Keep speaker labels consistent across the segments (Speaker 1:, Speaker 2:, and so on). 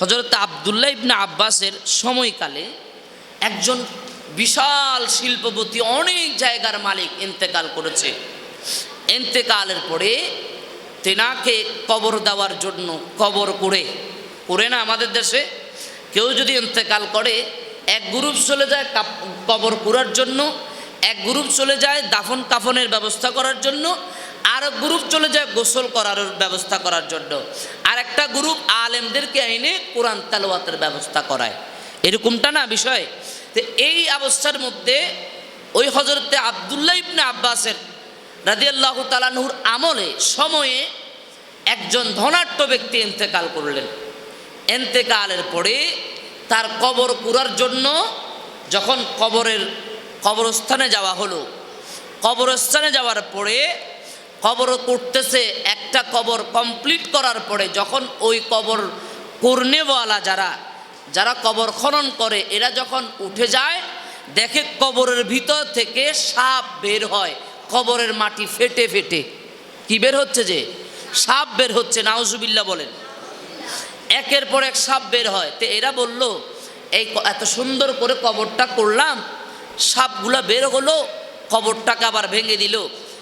Speaker 1: হজরত আবদুল্লাহ ইবনে আব্বাসের সময়কালে একজন বিশাল শিল্পপতি অনেক জায়গার মালিক ইন্তেকাল করেছে। ইন্তেকালের পরে তেনাকে কবর দেওয়ার জন্য কবর করে করে না আমাদের দেশে? কেউ যদি ইন্তেকাল করে, এক গ্রুপ চলে যায় কবর করার জন্য, এক গ্রুপ চলে যায় দাফন কাফনের ব্যবস্থা করার জন্য আর গ্রুপ চলে যায় গোসল করার ব্যবস্থা করার জন্য। আর একটা গ্রুপ আলেমদেরকে এনে কোরআন তালওয়াতের ব্যবস্থা করায়। এরকমটা না বিষয়? তো এই অবস্থার মধ্যে ওই হজরতে আবদুল্লাহ ইবনে আব্বাসের রাদিয়াল্লাহু তালানহুর আমলে সময়ে একজন ধনাঢ্য ব্যক্তি ইন্তেকাল করলেন। এন্তেকালের পরে তার কবর কুড়ার জন্য যখন কবরের কবরস্থানে যাওয়া হলো, কবরস্থানে যাওয়ার পরে কবর করতেছে একটা কবর কমপ্লিট করার পরে যখন ওই কবর কর্নেওয়ালা যারা যারা কবর খনন করে, এরা যখন উঠে যায়, দেখে কবরের ভিতর থেকে সাপ বের হয়, কবরের মাটি ফেটে ফেটে। কি বের হচ্ছে যে? সাপ বের হচ্ছে নাউজুবিল্লা বলেন। একের পর এক সাপ বের হয়। তো এরা বলল, এই এত সুন্দর করে কবরটা করলাম, সাপগুলা বের হলো, কবরটাকে আবার ভেঙে দিল।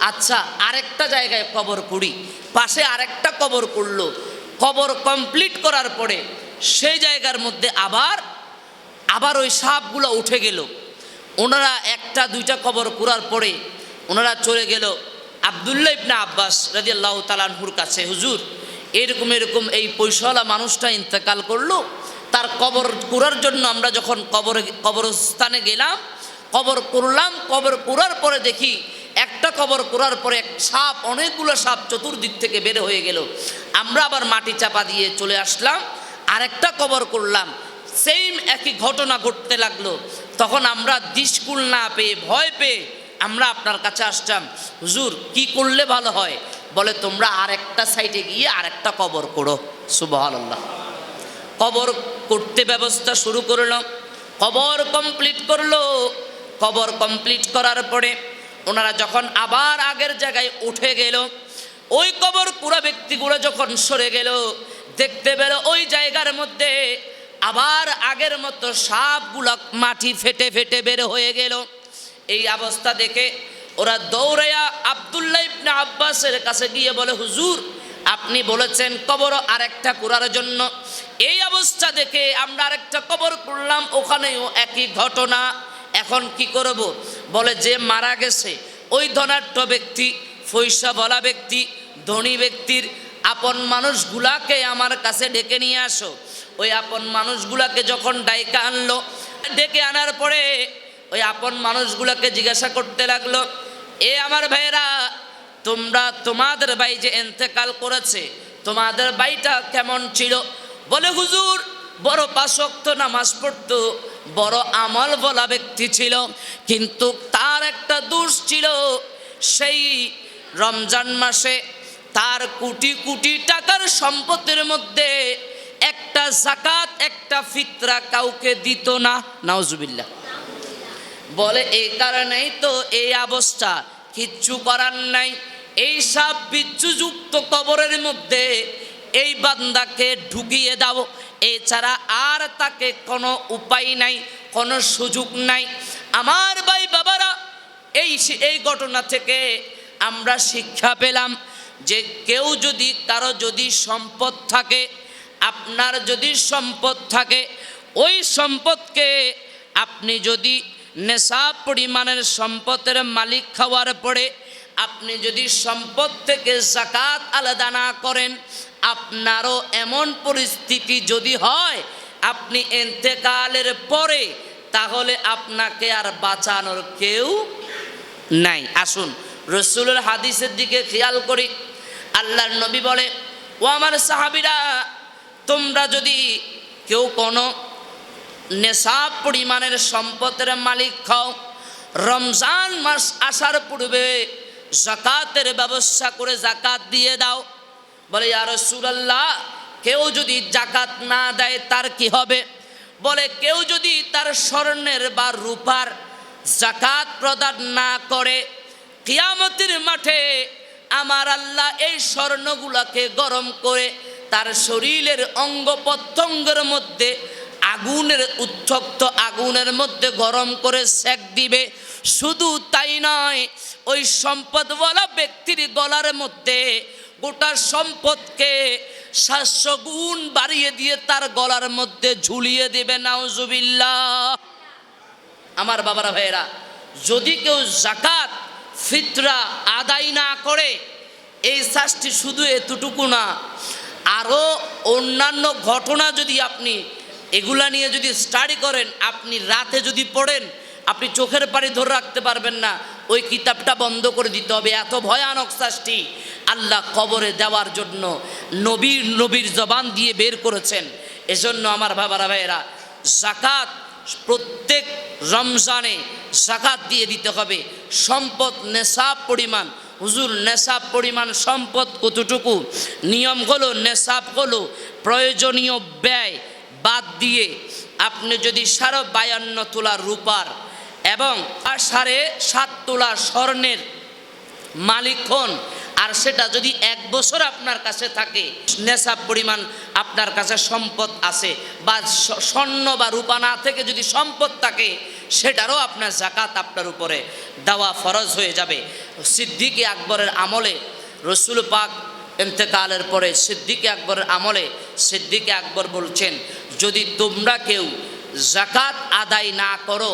Speaker 1: আচ্ছা আরেকটা জায়গায় কবর করি পাশে আরেকটা কবর করল কবর কমপ্লিট করার পরে সেই জায়গার মধ্যে আবার আবার ওই সাপগুলো উঠে গেল। ওনারা একটা, দুইটা কবর করার পরে ওনারা চলে গেল আবদুল্লাহ ইবনে আব্বাস রাদিয়াল্লাহ তালানহুর কাছে। হুজুর, এরকম এরকম এই পয়সাওয়ালা মানুষটা ইন্তেকাল করল। তার কবর করার জন্য আমরা যখন কবর, কবরস্থানে গেলাম, কবর করলাম কবর করার পরে দেখি একটা কবর করার পরে এক সাপ, অনেকগুলো সাপ চতুর্দিক থেকে বের হয়ে গেল। আমরা আবার মাটি চাপা দিয়ে চলে আসলাম, আরেকটা কবর করলাম। সেম একই ঘটনা ঘটতে লাগল। তখন আমরা দিশকুল না পেয়ে ভয় পেয়ে আমরা আপনার কাছে আসতাম, হুজুর, কি করলে ভালো হয়? বলে, তোমরা আরেকটা সাইডে গিয়ে আরেকটা কবর করো। সুবহানাল্লাহ। কবর করতে ব্যবস্থা শুরু করল, কবর কমপ্লিট করল। কবর কমপ্লিট করার পরে ওনারা যখন আবার আগের জায়গায় উঠে গেল, ওই কবর পুরা ব্যক্তিগুলো যখন সরে গেল, দেখতে পেল ওই জায়গার মধ্যে আবার আগের মতো সাপগুলো মাটি ফেটে ফেটে বের হয়ে গেল। এই অবস্থা দেখে ওরা দৌড়াইয়া আবদুল্লাহ ইবনে আব্বাসের কাছে গিয়ে বলে, হুজুর, আপনি বলেছেন কবর আরেকটা করার জন্য। এই অবস্থা দেখে আমরা আরেকটা কবর করলাম ওখানেও একই ঘটনা। এখন কি করব? বলে, যে মারা গেছে, ওই ধনাঢ্য ব্যক্তি পয়সা বলা ব্যক্তি, ধনী ব্যক্তির আপন মানুষগুলাকে আমার কাছে ডেকে নিয়ে আসো। ওই আপন মানুষগুলাকে যখন ডাইকা আনলো, ডেকে আনার পরে ওই আপন মানুষগুলাকে জিজ্ঞাসা করতে লাগল, এ আমার ভাইয়েরা, তোমরা তোমাদের ভাই যে এন্তেকাল করেছে, তোমাদের ভাইটা কেমন ছিল? বলে, হুজুর, বড় পাশক্ত নামাজ পড়তো বড় আমল বলা ব্যক্তি ছিল, কিন্তু তার একটা দোষ ছিল, সেই রমজান মাসে তার কোটি কোটি টাকার সম্পদের মধ্যে একটা জাকাত একটা ফিতরা কাউকে দিত না। নাউজুবিল্লাহ। বলে এই কারণেই তো এই অবস্থা। কিচ্ছু করার নাই। এই সব বিচ্ছুযুক্ত কবরের মধ্যে এই বান্দাকে ঢুকিয়ে দাও। এছাড়া আর তাকে কোনো উপায় নাই, কোনো সুযোগ নাই। আমার ভাই বাবারা, এই এই ঘটনা থেকে আমরা শিক্ষা পেলাম যে কেউ যদি, কারও যদি সম্পদ থাকে, আপনার যদি সম্পদ থাকে, ওই সম্পদকে আপনি যদি নেশা পরিমাণের সম্পদের মালিক খাওয়ার পরে আপনি যদি সম্পদ থেকে জাকাত আলাদা না করেন, আপনারও এমন পরিস্থিতি যদি হয়, আপনি এন্তেকালের পরে, তাহলে আপনাকে আর বাঁচানোর কেউ নাই। আসুন, রসুলের হাদিসের দিকে খেয়াল করি। আল্লাহর নবী বলে, ও আমার সাহাবিরা, তোমরা যদি কেউ কোনো নেশা পরিমাণের সম্পদের মালিক খাও রমজান মাস আসার পূর্বে জাকাতের ব্যবস্থা করে জাকাত দিয়ে দাও। বলে আর সুরাল্লাহ কেউ যদি জাকাত না দেয় তার কি হবে? বলে, কেউ যদি তার স্বর্ণের বা রূপার জাকাত প্রদান না করে, কিয়ামতের মাঠে আমার আল্লাহ এই স্বর্ণগুলাকে গরম করে তার শরীরের অঙ্গ প্রত্যঙ্গের মধ্যে, আগুনের উত্তপ্ত আগুনের মধ্যে গরম করে সেক দিবে। শুধু তাই নয় ওই সম্পদওয়ালা ব্যক্তির গলার মধ্যে গোটা সম্পদকে সাতশো গুণ বাড়িয়ে দিয়ে তার গলার মধ্যে ঝুলিয়ে দেবে, নাউজুবিল্লাহ। আমার বাবারা ভাইয়েরা, যদি কেউ জাকাত ফিতরা আদায় না করে, এই শাস্তি শুধু এতটুকু না আরও অন্যান্য ঘটনা যদি আপনি এগুলা নিয়ে যদি স্টাডি করেন, আপনি রাতে যদি পড়েন, আপনি চোখের পানি ধরে রাখতে পারবেন না। ওই কিতাবটা বন্ধ করে দিতে হবে। এত ভয়ানক শাস্তি আল্লাহ কবরে দেওয়ার জন্য নবীর নবীর জবান দিয়ে বের করেছেন। এজন্য আমার বাবারা ভাইয়েরা, জাকাত প্রত্যেক রমজানে জাকাত দিয়ে দিতে হবে। সম্পদ নেশাব পরিমাণ, হুজুর নেশাব পরিমাণ সম্পদ কতটুকু? নিয়ম হলো নেশাব হলো প্রয়োজনীয় ব্যয় বাদ দিয়ে আপনি যদি সাড়ে বায়ান্ন তোলা রূপার এবং আর সাড়ে সাত তোলা স্বর্ণের মালিক হন। আর সেটা যদি এক বছর আপনার কাছে থাকে, নেশাব পরিমাণ আপনার কাছে সম্পদ আছে বা স্বর্ণ বা রূপা না থেকে যদি সম্পদ থাকে, সেটারও আপনার জাকাত আপনার উপরে দেওয়া ফরজ হয়ে যাবে। সিদ্দিকি আকবরের আমলে রসুল পাক এন্তেকালের পরে সিদ্দিকে আকবরের আমলে সিদ্দিকে আকবর বলছেন, যদি তোমরা কেউ জাকাত আদায় না করো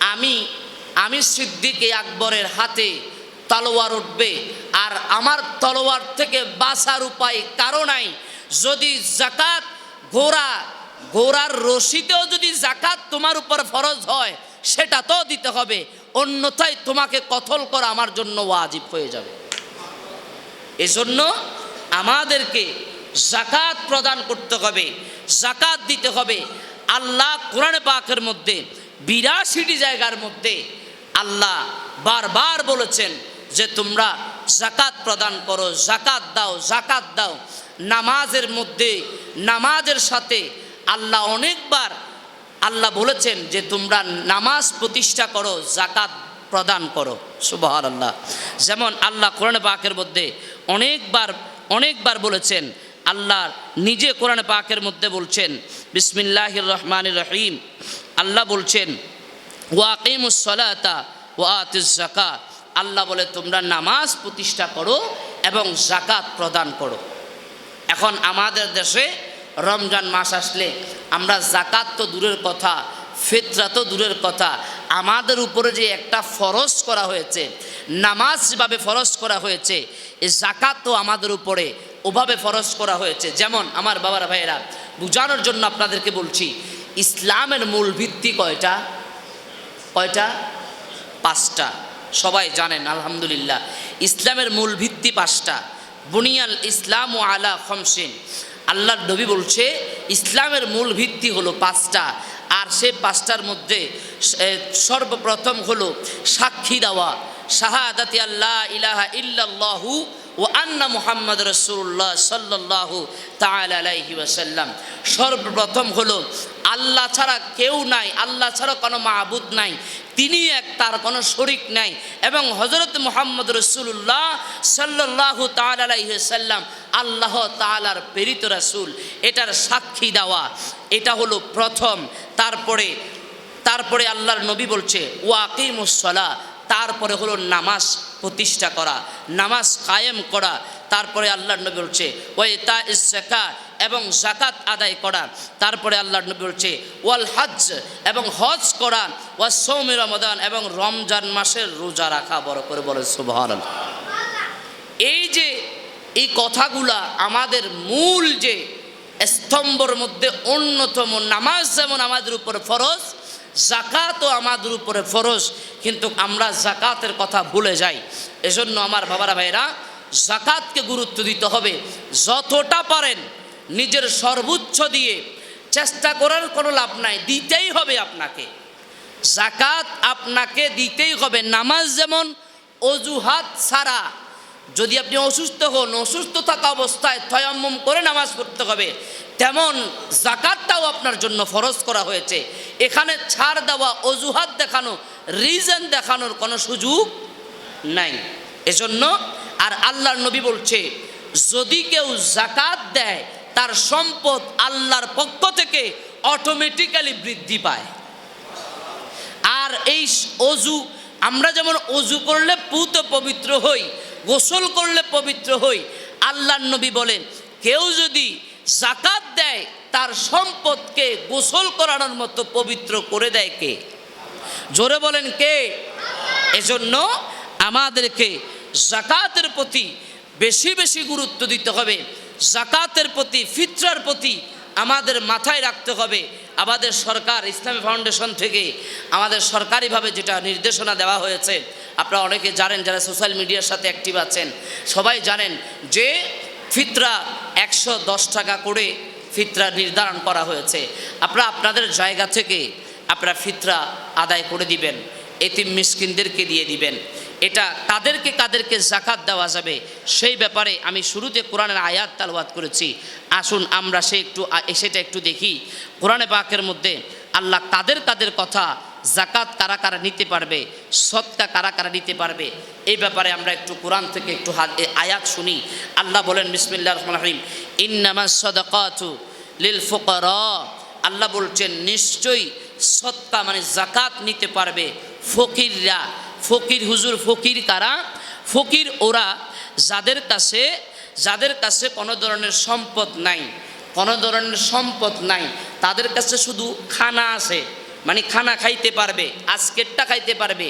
Speaker 1: আমি আমি সিদ্দিকে আকবরের হাতে তলোয়ার উঠবে। আর আমার তলোয়ার থেকে বাঁচার উপায় কারও নাই। যদি জাকাত ঘোড়া, ঘোড়ার রশিতেও যদি জাকাত তোমার উপর ফরজ হয়, সেটা তো দিতে হবে। অন্যথায় তোমাকে কথল করা আমার জন্য ওয়াজিব হয়ে যাবে। এজন্য আমাদেরকে জাকাত প্রদান করতে হবে, জাকাত দিতে হবে। আল্লাহ কোরআন পাকের মধ্যে বিরাশিটি জায়গার মধ্যে আল্লাহ বারবার বলেছেন যে তোমরা জাকাত প্রদান করো জাকাত দাও জাকাত দাও। নামাজের মধ্যে, নামাজের সাথে আল্লাহ অনেকবার আল্লাহ বলেছেন যে তোমরা নামাজ প্রতিষ্ঠা করো জাকাত প্রদান করো। সুবাহ আল্লাহ যেমন আল্লাহ কোরআন পাকের মধ্যে অনেকবার অনেকবার বলেছেন, আল্লাহ নিজে কোরআন পাকের মধ্যে বলছেন বিসমিল্লাহ রহমান রহিম। আল্লাহ বলছেন ওয়াকিমুসলাতা আল্লাহ বলে, তোমরা নামাজ প্রতিষ্ঠা করো এবং জাকাত প্রদান করো। এখন আমাদের দেশে রমজান মাস আসলে আমরা জাকাত তো দূরের কথা, ফিতরা তো দূরের কথা, আমাদের উপরে যে একটা ফরজ করা হয়েছে, নামাজ যেভাবে ফরজ করা হয়েছে এই জাকাত তো আমাদের উপরে ওভাবে ফরজ করা হয়েছে। যেমন আমার বাবার ভাইয়েরা, বুঝানোর জন্য আপনাদেরকে বলছি ইসলামের মূল ভিত্তি কয়টা? কয়টা? পাঁচটা। সবাই জানেন, আলহামদুলিল্লাহ। ইসলামের মূল ভিত্তি পাঁচটা। বুনিয়াল ইসলাম ও আলা খমসিন। আল্লাহর নবী বলছে, ইসলামের মূল ভিত্তি হলো পাঁচটা। আর সে পাঁচটার মধ্যে সর্বপ্রথম হলো সাক্ষী দেওয়া। শাহাদাতি আল্লাহ ইলাহা ইল্লাল্লাহু ও আন্না মুহাম্মদ রসুল্লাহ সাল্লাহ তাল আলাইহি ওয়াসাল্লাম। সর্বপ্রথম হলো, আল্লাহ ছাড়া কেউ নাই, আল্লাহ ছাড়া কোনো মাহবুদ নাই তিনি এক, তার কোনো শরিক নাই এবং হজরত মোহাম্মদ রসুল্লাহ সাল্লাহ তাল আলাইহি সাল্লাম আল্লাহ তালার প্রেরিত রাসূল। এটার সাক্ষী দেওয়া, এটা হলো প্রথম। তারপরে তারপরে আল্লাহর নবী বলছে ওয়াকিমুসলা তারপরে হলো নামাজ প্রতিষ্ঠা করা, নামাজ কায়েম করা। তারপরে আল্লাহর নবী বলছে ওই তা জাকা এবং জাকাত আদায় করা। তারপরে আল্লাহর নবী বলছে, ওয়াল হজ এবং হজ করা। ওয়া সৌমি রমদান এবং রমজান মাসের রোজা রাখা, বড় করে বলে সুবহান এই যে, এই কথাগুলা আমাদের মূল যে স্তম্ভর মধ্যে অন্যতম, নামাজ যেমন আমাদের উপর ফরজ জাকাতও আমাদের উপরে ফরজ, কিন্তু আমরা জাকাতের কথা ভুলে যাই। এজন্য আমার বাবারা ভাইরা জাকাতকে গুরুত্ব দিতে হবে। যতটা পারেন নিজের সর্বোচ্চ দিয়ে চেষ্টা করার কোনো লাভ নাই, দিতেই হবে আপনাকে। জাকাত আপনাকে দিতেই হবে। নামাজ যেমন অজুহাত ছাড়া যদি আপনি অসুস্থ হন, অসুস্থ থাকা অবস্থায় তয়াম্মম করে নামাজ পড়তে হবে। তেমন জাকাতটাও আপনার জন্য ফরজ করা হয়েছে। এখানে ছাড় দেওয়া, অজুহাত দেখানো, রিজন দেখানোর কোনো সুযোগ নাই। এজন্য আর আল্লাহর নবী বলছে, যদি কেউ জাকাত দেয়, তার সম্পদ আল্লাহর পক্ষ থেকে অটোমেটিক্যালি বৃদ্ধি পায়। আর এই অজু, আমরা যেমন অজু করলে পুত পবিত্র হই গোসল করলে পবিত্র হই। আল্লাহর নবী বলেন, কেউ যদি জাকাত দেয়, তার সম্পদকে গোসল করানোর মতো পবিত্র করে দেয় কে? জোরে বলেন কে? এজন্য আমাদেরকে জাকাতের প্রতি বেশি বেশি গুরুত্ব দিতে হবে। জাকাতের প্রতি, ফিতরার প্রতি আমাদের মাথায় রাখতে হবে। আমাদের সরকার, ইসলামী ফাউন্ডেশন থেকে আমাদের সরকারিভাবে যেটা নির্দেশনা দেওয়া হয়েছে, আপনারা অনেকে জানেন যারা সোশ্যাল মিডিয়ার সাথে অ্যাক্টিভ আছেন, সবাই জানেন যে ফিতরা একশো দশ টাকা করে ফিতরা নির্ধারণ করা হয়েছে। আপনারা আপনাদের জায়গা থেকে আপনারা ফিতরা আদায় করে দিবেন, এতিম মিসকিনদেরকে দিয়ে দিবেন। এটা তাদেরকে কাদেরকে জাকাত দেওয়া যাবে, সেই ব্যাপারে আমি শুরুতে কোরআনের আয়াত তালবাদ করেছি। আসুন আমরা সে একটু, সেটা একটু দেখি। কোরআনে পাকের মধ্যে আল্লাহ তাদের কাদের কথা জাকাত কারা কারা নিতে পারবে, সৎকা কারা কারা নিতে পারবে, এই ব্যাপারে আমরা একটু কোরআন থেকে একটু হাত আয়াত শুনি। আল্লাহ বলেন বিসমিল্লাহ রহমান রহিম ইন্নামা লিল ফুকারা। আল্লাহ বলছেন, নিশ্চয়ই সৎকা মানে জাকাত নিতে পারবে ফকিররা ফকির হুজুর ফকির কারা? ফকির ওরা যাদের কাছে যাদের কাছে কোনো ধরনের সম্পদ নাই, কোনো ধরনের সম্পদ নাই, তাদের কাছে শুধু খানা আছে মানে খানা খাইতে পারবে, আজকেরটা খাইতে পারবে,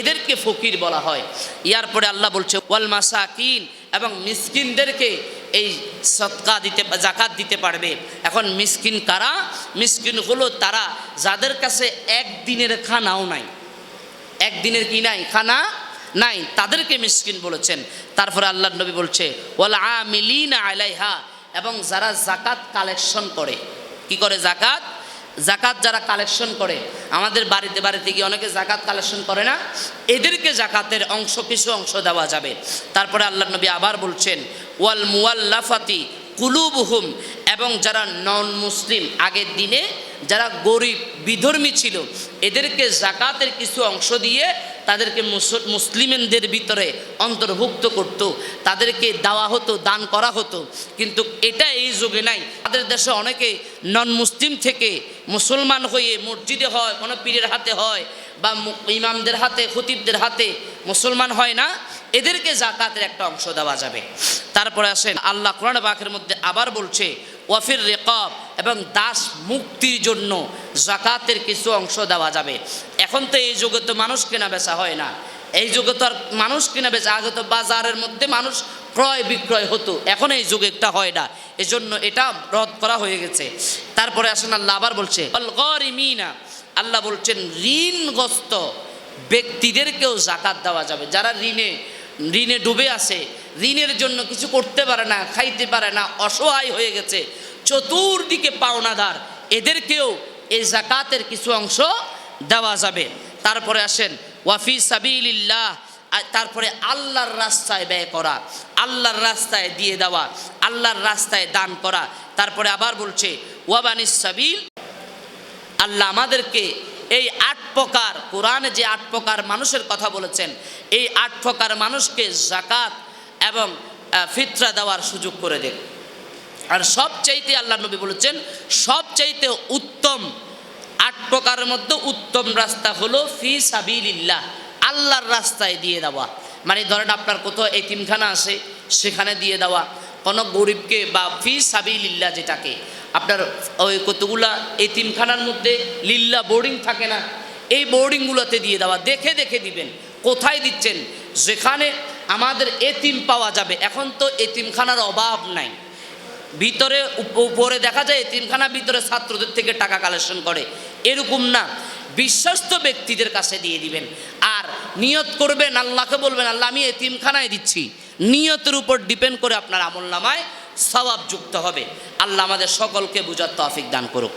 Speaker 1: এদেরকে ফকির বলা হয়। ইয়ার পরে আল্লাহ বলছে, ওয়াল মাসাকিন, এবং মিসকিনদেরকে এই সৎকা দিতে জাকাত দিতে পারবে। এখন মিসকিন কারা? মিসকিন হলো তারা যাদের কাছে একদিনের খানাও নাই। একদিনের কি নাই? খানা নাই। তাদেরকে মিসকিন বলেছেন। তারপরে আল্লাহ নবী বলছে আলাইহা। এবং যারা জাকাত কালেকশন করে। কি করে জাকাত জাকাত যারা কালেকশন করে। আমাদের বাড়িতে বাড়িতে গিয়ে অনেকে জাকাত কালেকশন করে না? এদেরকে জাকাতের অংশ, কিছু অংশ দেওয়া যাবে। তারপরে আল্লাহ নবী আবার বলছেন, ওয়াল মুয়াল্লাফাতি কুলুবহুম। এবং যারা নন মুসলিম আগের দিনে যারা গরিব, বিধর্মী ছিল, এদেরকে জাকাতের কিছু অংশ দিয়ে তাদেরকে মুস- মুসলিমদের ভিতরে অন্তর্ভুক্ত করত। তাদেরকে দেওয়া হতো, দান করা হতো। কিন্তু এটা এই যুগে নাই। তাদের দেশে অনেকে নন মুসলিম থেকে মুসলমান হয়ে মসজিদে হয়, কোনো পীরের হাতে হয় বা ইমামদের হাতে, খতিবদের হাতে মুসলমান হয় না, এদেরকে জাকাতের একটা অংশ দেওয়া যাবে। তারপরে আসেন, আল্লাহ কোরআন বাকের মধ্যে আবার বলছে ওয়াফির রেকব এবং দাস মুক্তির জন্য জাকাতের কিছু অংশ দেওয়া যাবে। এখন তো এই যুগে তো মানুষ কেনা বেচা হয় না। এই যুগে তো আর মানুষ কেনা বেচা আগে তো বাজারের মধ্যে মানুষ ক্রয় বিক্রয় হতো। এখন এই যুগে একটা হয় না। এজন্য এটা রদ করা হয়ে গেছে। তারপরে আসেন আল্লাহ আবার বলছে "ওয়াল গরিমিনা", আল্লাহ বলছেন ঋণগ্রস্ত ব্যক্তিদেরকেও জাকাত দেওয়া যাবে। যারা ঋণে ঋণে ডুবে আছে ঋণের জন্য কিছু করতে পারে না, খাইতে পারে না, অসহায় হয়ে গেছে। চতুর্দিকে পাওনাদার, এদেরকেও এই জাকাতের কিছু অংশ দেওয়া যাবে। তারপরে আসেন, ওয়াফি সাবিলিল্লাহ আর তারপরে আল্লাহর রাস্তায় ব্যয় করা, আল্লাহর রাস্তায় দিয়ে দেওয়া, আল্লাহর রাস্তায় দান করা। তারপরে আবার বলছে ওয়াবানিস সাবিল, আল্লাহ আমাদেরকে এই আট প্রকার, কোরআনে যে আট প্রকার মানুষের কথা বলেছেন, এই আট প্রকার মানুষকে জাকাত এবং ফিতরা দেওয়ার সুযোগ করে দেন। আর সবচাইতে আল্লাহ নবী বলেছেন, সবচাইতে উত্তম, আট প্রকারের মধ্যে উত্তম রাস্তা হলো ফি সাবিলিল্লাহ, আল্লাহর রাস্তায় দিয়ে দেওয়া। মানে ধরেন আপনার কোথাও এতিমখানা আছে, সেখানে দিয়ে দেওয়া। কোনো গরিবকে বা ফি সাবিলিল্লাহ যেটাকে, আপনার ওই কতগুলা এতিমখানার মধ্যে লিল্লা বোর্ডিং থাকে না, এই বোর্ডিংগুলোতে দিয়ে দেওয়া। দেখে দেখে দিবেন, কোথায় দিচ্ছেন? যেখানে আমাদের এতিম পাওয়া যাবে। এখন তো এতিমখানার অভাব নাই। ভিতরে, উপ- উপরে দেখা যায় এতিমখানা ভিতরে ছাত্রদের থেকে টাকা কালেকশন করে। এরকম না। বিশ্বস্ত ব্যক্তিদের কাছে দিয়ে দিবেন। আর নিয়ত করবেন, আল্লাহকে বলবেন, আল্লাহ, আমি এতিমখানায় দিচ্ছি। নিয়তের উপর ডিপেন্ড করে আপনার আমল নামায় সওয়াব যুক্ত হবে। আল্লাহ আমাদের সকলকে বুঝার তৌফিক দান করুক।